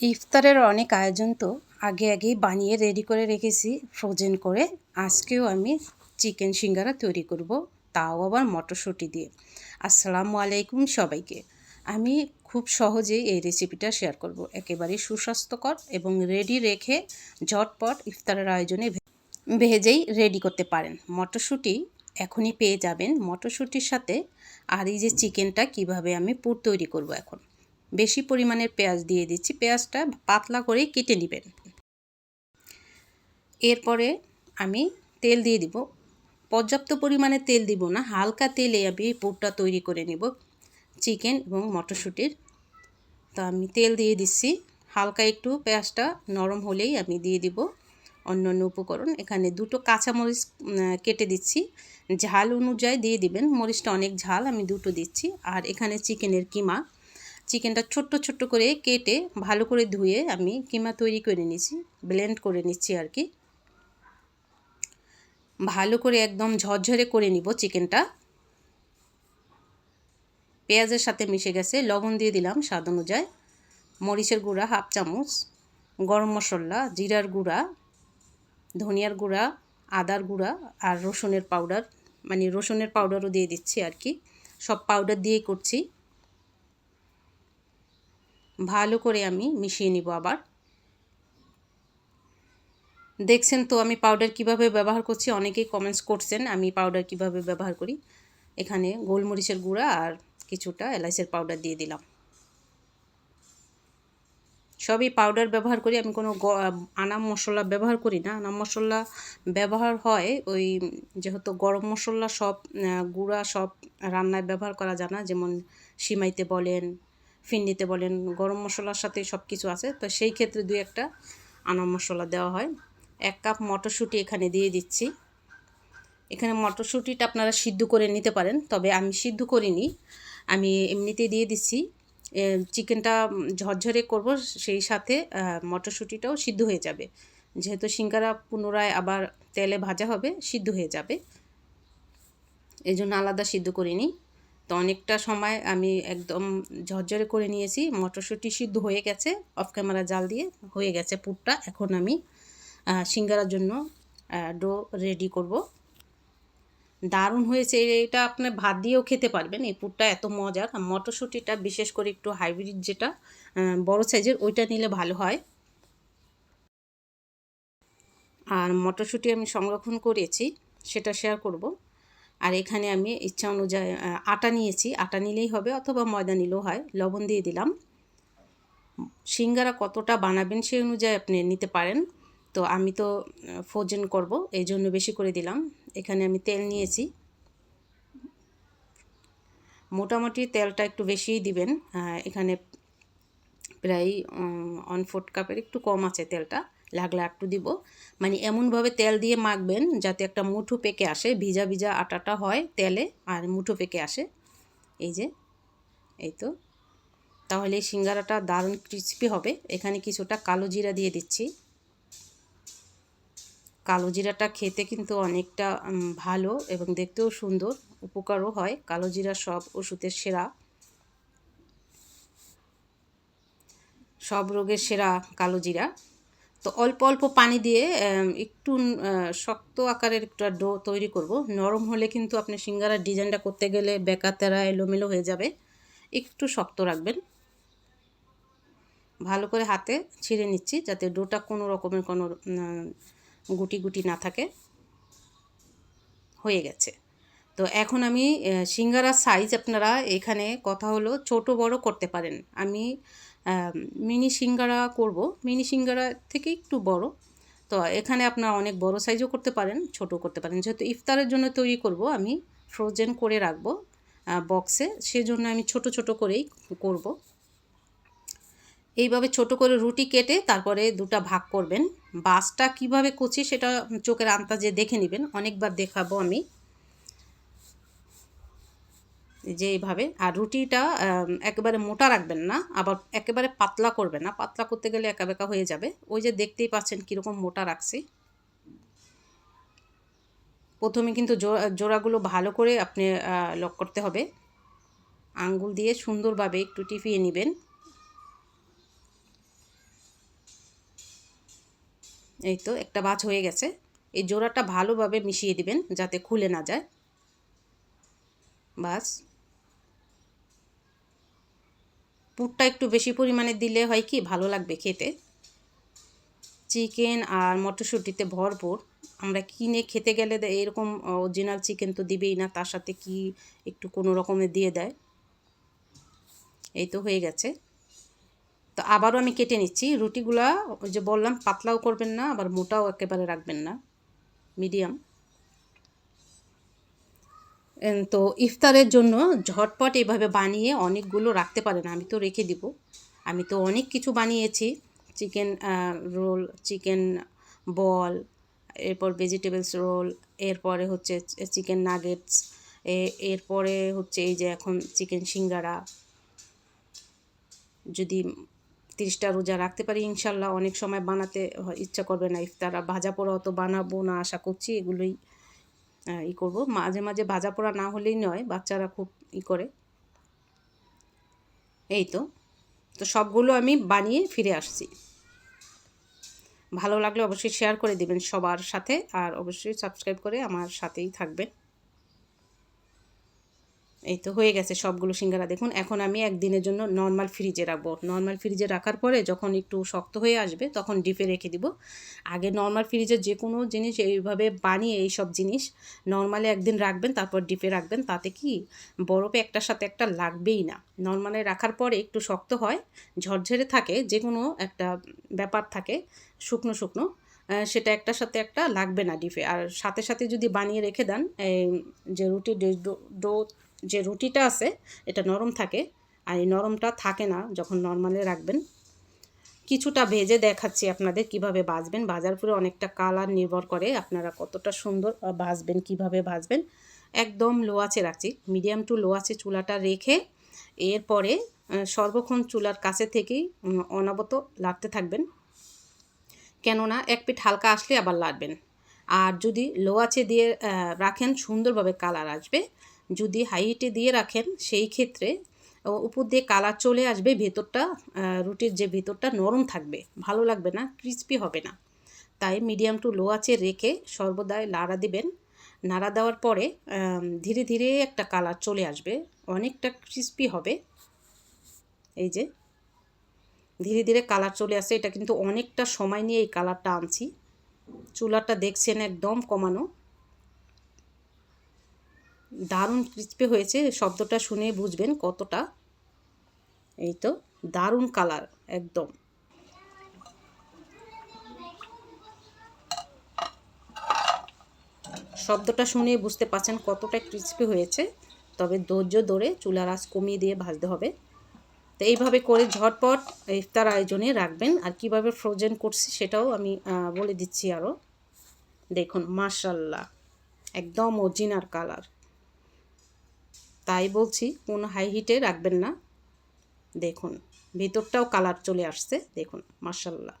ইফতারের অনেক আয়োজন তো আগে আগেই বানিয়ে রেডি করে রেখেছি ফ্রোজেন করে। আজকেও আমি চিকেন সিঙ্গারা তৈরি করব, তাও আবার মটরশুঁটি দিয়ে। আসসালামু আলাইকুম সবাইকে। আমি খুব সহজেই এই রেসিপিটা শেয়ার করব। একেবারে সুস্বাস্থ্যকর এবং রেডি রেখে ঝটপট ইফতারের আয়োজনে ভেজেই রেডি করতে পারেন। মটরশুঁটি এখনই পেয়ে যাবেন। মটরশুঁটির সাথে আর এই যে চিকেনটা কীভাবে আমি পুর তৈরি করব এখন? বেশি পরিমাণের পেঁয়াজ দিয়ে দিচ্ছি। পেঁয়াজটা পাতলা করে কেটে নেবেন। এরপরে আমি তেল দিয়ে দিব। পর্যাপ্ত পরিমাণে তেল দিব না, হালকা তেলে আমি পুরটা তৈরি করে নেব। চিকেন এবং মটরশুঁটির। তো আমি তেল দিয়ে দিচ্ছি। হালকা একটু পেঁয়াজটা নরম হলেই আমি দিয়ে দিব। অন্য অন্য উপকরণ, এখানে দুটো কাঁচামরিচ কেটে দিচ্ছি। ঝাল অনুযায়ী দিয়ে দিবেন। মরিচটা অনেক ঝাল, আমি দুটো দিচ্ছি। আর এখানে চিকেনের কিমা চিকেনটা ছোট্ট ছোট্ট করে কেটে ভালো করে ধুয়ে আমি কিমা তৈরি করে নিচ্ছি ব্লেন্ড করে নিচ্ছি আর কি। ভালো করে একদম ঝরঝরে করে নিব চিকেনটা। পেঁয়াজের সাথে মিশে গেছে, লবণ দিয়ে দিলাম স্বাদ অনুযায়ী। মরিচের গুঁড়া হাফ চামচ, গরম মশলা, জিরার গুঁড়া, ধনিয়ার গুঁড়া, আদার গুঁড়া আর রসুনের পাউডার মানে রসুনের পাউডারও দিয়ে দিচ্ছি আর কি। সব পাউডার দিয়েই করছি। ভালো করে আমি মিশিয়ে নিব আবার। দেখছেন তো আমি পাউডার কীভাবে ব্যবহার করছি? অনেকেই কমেন্টস করছেন, আমি পাউডার কীভাবে ব্যবহার করি? এখানে গোলমরিচের গুঁড়া আর কিছুটা এলাইচের পাউডার দিয়ে দিলাম। সবই পাউডার ব্যবহার করি, আমি কোনো আনাম মশলা ব্যবহার করি না। আনাম মশলা ব্যবহার হয় ওই যেহেতু গরম মশলা সব গুঁড়া সব রান্নায় ব্যবহার করা যায় না। যেমন সিমাইতে বলেন ফিন্নিতে বলেন। গরম মশলার সাথে সব কিছু আছে। তো সেই ক্ষেত্রে দুই একটা আনাম মশলা দেওয়া হয়। এক কাপ মটরশুঁটি এখানে দিয়ে দিচ্ছি। এখানে মটরশুঁটিটা আপনারা সিদ্ধ করে নিতে পারেন, তবে আমি সিদ্ধ করিনি। আমি এমনিতে দিয়ে দিচ্ছি। চিকেনটা ঝরঝরে করব, সেই সাথে মটরশুঁটিটাও সিদ্ধ হয়ে যাবে। যেহেতু সিঙ্গারা পুনরায় আবার তেলে ভাজা হবে, সিদ্ধ হয়ে যাবে। এই জন্য আলাদা সিদ্ধ করিনি। তো অনেকটা সময় আমি একদম ঝরঝরে করে নিয়েছি। মটরশুঁটি সিদ্ধ হয়ে গেছে অফ ক্যামেরা জাল দিয়ে হয়ে গেছে পুরটা। এখন আমি সিঙ্গারার জন্য ডো রেডি করব। দারুণ হয়েছে। এটা আপনি ভাত দিয়েও খেতে পারবেন। এই পুরটা এত মজার। মটরশুঁটিটা বিশেষ করে একটু হাইব্রিড যেটা বড় সাইজের ওইটা নিলে ভালো হয়। আর মটরশুঁটি আমি সংরক্ষণ করেছি, সেটা শেয়ার করব। আর এখানে আমি ইচ্ছা অনুযায়ী আটা নিয়েছি। আটা নিলেই হবে অথবা ময়দা নিলেও হয়। লবণ দিয়ে দিলাম। সিঙ্গারা কতটা বানাবেন সেই অনুযায়ী আপনি নিতে পারেন। তো আমি তো ফ্রোজেন করব, এই জন্য বেশি করে দিলাম। এখানে আমি তেল নিয়েছি। মোটামুটি তেলটা একটু বেশিই দিবেন। এখানে প্রায় ওয়ান ফোর্থ কাপের একটু কম আছে তেলটা। লাগলে একটু দিব। মানে এমনভাবে তেল দিয়ে মাখবেন যাতে একটা মুঠো পেকে আসে, ভিজা ভিজা আটাটা হয় তেলে আর মুঠো পেকে আসে। এই যে, এই তো। তাহলে এই সিঙ্গারাটা দারুণ ক্রিসপি হবে। এখানে কিছুটা কালো জিরা দিয়ে দিচ্ছি। কালো জিরাটা খেতে কিন্তু অনেকটা ভালো এবং দেখতেও সুন্দর, উপকারও হয়। কালো জিরা সব ওষুধের সেরা। সব রোগের সেরা কালো জিরা। তো অল্প অল্প পানি দিয়ে একটু শক্ত আকারের একটা ডো তৈরি করব। নরম হলে কিন্তু আপনি সিঙ্গারার ডিজাইনটা করতে গেলে বেকা তেরা এলোমেলো হয়ে যাবে। একটু শক্ত রাখবেন। ভালো করে হাতে ছিঁড়ে নিচ্ছি যাতে ডোটা কোনো রকমের কোনো গুটি গুটি না থাকে। হয়ে গেছে। তো এখন আমি সিঙ্গারার সাইজ আপনারা এখানে কথা হলো ছোট বড় করতে পারেন। আমি মিনি সিঙ্গারা করব। মিনি সিঙ্গারা থেকে একটু বড়। তো এখানে আপনারা অনেক বড় সাইজও করতে পারেন, ছোট করতে পারেন। যেহেতু ইফতারের জন্য তৈরি করব, আমি ফ্রোজেন করে রাখব বক্সে সেজন্য আমি ছোট ছোট করেই করব। এইভাবে ছোট করে রুটি কেটে তারপরে দুটা ভাগ করবেন। বাসটা কীভাবে কুচি সেটা চোখের আন্তাজে দেখে নেবেন। অনেকবার দেখাবো আমি। যে এইভাবে। আর রুটিটা একেবারে মোটা রাখবেন না, আবার একেবারে পাতলা করবেন না। পাতলা করতে গেলে একা বেকা হয়ে যাবে। ওই যে দেখতেই পাচ্ছেন কীরকম মোটা রাখছি। প্রথমে কিন্তু জোড়া জোড়াগুলো ভালো করে আপনি লক করতে হবে। আঙ্গুল দিয়ে সুন্দরভাবে একটু টিপিয়ে নেবেন। এই তো, একটা বাছ হয়ে গেছে। এই জোড়াটা ভালোভাবে মিশিয়ে দিবেন, যাতে খুলে না যায়। বাস। পুরটা একটু বেশি পরিমাণে দিলে হয় কি, ভালো লাগবে খেতে। চিকেন আর মটরশুঁটিতে ভরপুর। আমরা কিনে খেতে গেলে এরকম অরিজিনাল চিকেন তো দিবেই না, তার সাথে কি একটু কোনো রকমের দিয়ে দেয়। এই তো হয়ে গেছে। তো আবারও আমি কেটে নিচ্ছি। রুটিগুলা ওই যে বললাম, পাতলাও করবেন না, আবার মোটাও একেবারে রাখবেন না। মিডিয়াম। তো ইফতারের জন্য ঝটপট এভাবে বানিয়ে অনেকগুলো রাখতে পারেন, আমি তো রেখে দিব। আমি তো অনেক কিছু বানিয়েছি, চিকেন রোল, চিকেন বল, এরপর ভেজিটেবলস রোল এরপরে হচ্ছে চিকেন নাগেটস এরপরে হচ্ছে এই যে এখন চিকেন সিঙ্গারা। যদি তিরিশটা রোজা রাখতে পারি, ইনশাল্লাহ অনেক সময় বানাতে ইচ্ছা করবে না ইফতারা ভাজা পোড়া অত বানাবো না, আশা করছি এগুলোই ই করব। মাঝে মাঝে ভাজা পোড়া না হলেই নয়, বাচ্চারা খুব ই করে। এই তো। তো সবগুলো আমি বানিয়ে ফিরে আসছি। ভালো লাগলে অবশ্যই শেয়ার করে দিবেন সবার সাথে, আর অবশ্যই সাবস্ক্রাইব করে আমার সাথেই থাকবেন। এই তো হয়ে গেছে সবগুলো সিঙ্গারা। দেখুন, এখন আমি একদিনের জন্য নর্মাল ফ্রিজে রাখব। নর্মাল ফ্রিজে রাখার পরে যখন একটু শক্ত হয়ে আসবে, তখন ডিপে রেখে দিব। আগে নর্মাল ফ্রিজে যে কোনো জিনিস এইভাবে বানিয়ে এই সব জিনিস নর্মালে একদিন রাখবেন, তারপর ডিপে রাখবেন। তাতে কি বরফে একটার সাথে একটা লাগবেই না। নর্মালে রাখার পরে একটু শক্ত হয়, ঝরঝরে থাকে যে কোনো একটা ব্যাপার থাকে, শুকনো শুকনো সেটা একটার সাথে একটা লাগবে না ডিপে আর সাথে সাথে যদি বানিয়ে রেখে দেন, এই যে রুটি ডো যে রুটিটা আছে, এটা নরম থাকে। আর এই নরমটা থাকে না যখন নর্মালে রাখবেন। কিছুটা ভেজে দেখাচ্ছি আপনাদের কীভাবে ভাজবেন। ভাজার পরে অনেকটা কালার নির্ভর করে আপনারা কতটা সুন্দর ভাজবেন, কীভাবে ভাজবেন। একদম লো আছে রাখছি। মিডিয়াম টু লো আছে চুলাটা রেখে এরপরে সর্বক্ষণ চুলার কাছে থেকেই অনাবত লাড়তে থাকবেন। কেননা এক পিঠ হালকা আসলে আবার লাড়বেন। আর যদি লো আছে দিয়ে রাখেন, সুন্দরভাবে কালার আসবে। যদি হাই হিটে দিয়ে রাখেন, সেই ক্ষেত্রে উপর দিয়ে কালার চলে আসবে, ভেতরটা রুটির যে ভেতরটা নরম থাকবে, ভালো লাগবে না ক্রিস্পি হবে না। তাই মিডিয়াম টু লো আছে রেখে সর্বদাই লাড়া দিবেন। নাড়া দেওয়ার পরে ধীরে ধীরে একটা কালার চলে আসবে, অনেকটা ক্রিস্পি হবে। এই যে, ধীরে ধীরে কালার চলে আসছে এটা কিন্তু অনেকটা সময় নিয়ে এই কালারটা আনছি। চুলাটা দেখছেন একদম কমানো। দারুণ ক্রিস্পি হয়েছে, শব্দটা শুনে বুঝবেন কতটা। এই তো, দারুণ কালার একদম। শব্দটা শুনে বুঝতে পারছেন কতটা ক্রিস্পি হয়েছে, তবে ধৈর্য ধরে চুলার আঁচ কমিয়ে দিয়ে ভাজতে হবে। তো এইভাবে করে ঝটপট ইফতার আয়োজনে রাখবেন, আর কীভাবে ফ্রোজেন করছি সেটাও আমি বলে দিচ্ছি আরও দেখুন মার্শাল্লাহ একদম অজিনার কালার তাই বলছি, কোনো হাই হিটে রাখবেন না। দেখুন, ভিতরটাও কালার চলে আসছে, দেখুন মার্শাল্লাহ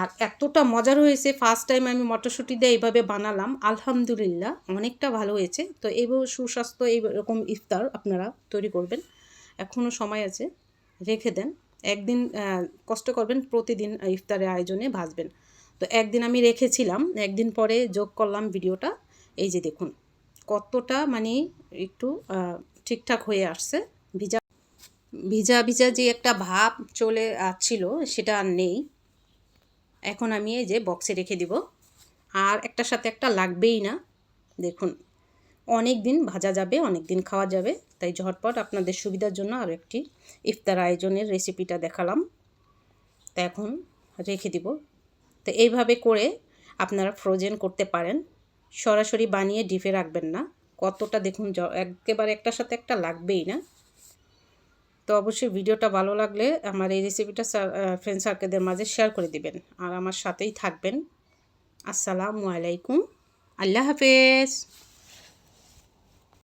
আর এতটা মজার হয়েছে ফার্স্ট টাইম আমি মটরশুঁটি দিয়ে এইভাবে বানালাম, আলহামদুলিল্লাহ, অনেকটা ভালো হয়েছে। তো এইভাবে সুস্বাস্থ্য, এইরকম ইফতার আপনারা তৈরি করবেন। এখনও সময় আছে, রেখে দেন। একদিন কষ্ট করবেন, প্রতিদিন ইফতারের আয়োজনে ভাজবেন। তো একদিন আমি রেখেছিলাম, একদিন পরে যোগ করলাম ভিডিওটা। এই যে দেখুন। কতটা মানে একটু ঠিকঠাক হয়ে আসছে। ভিজা ভিজা ভিজা যে একটা ভাব চলে আসছিল সেটা আর নেই। এখন আমি এই যে বক্সে রেখে দিব। আর একটার সাথে একটা লাগবেই না। দেখুন, অনেক দিন ভাজা যাবে, অনেক দিন খাওয়া যাবে। তাই ঝটপট আপনাদের সুবিধার জন্য আরও একটি ইফতার আয়োজনের রেসিপিটা দেখালাম। তা এখন রেখে দিব। তো এইভাবে করে আপনারা ফ্রোজেন করতে পারেন। সরাসরি বানিয়ে ডিপে রাখবেন না। কতটা দেখুন একেবারে একটার সাথে একটা লাগবেই না। তো অবশ্যই ভিডিওটা ভালো লাগলে আমার এই রেসিপিটা ফ্রেন্ড সার্কেলদের মাঝে শেয়ার করে দিবেন। আর আমার সাথেই থাকবেন। আসসালামু আলাইকুম। আল্লাহ হাফেজ।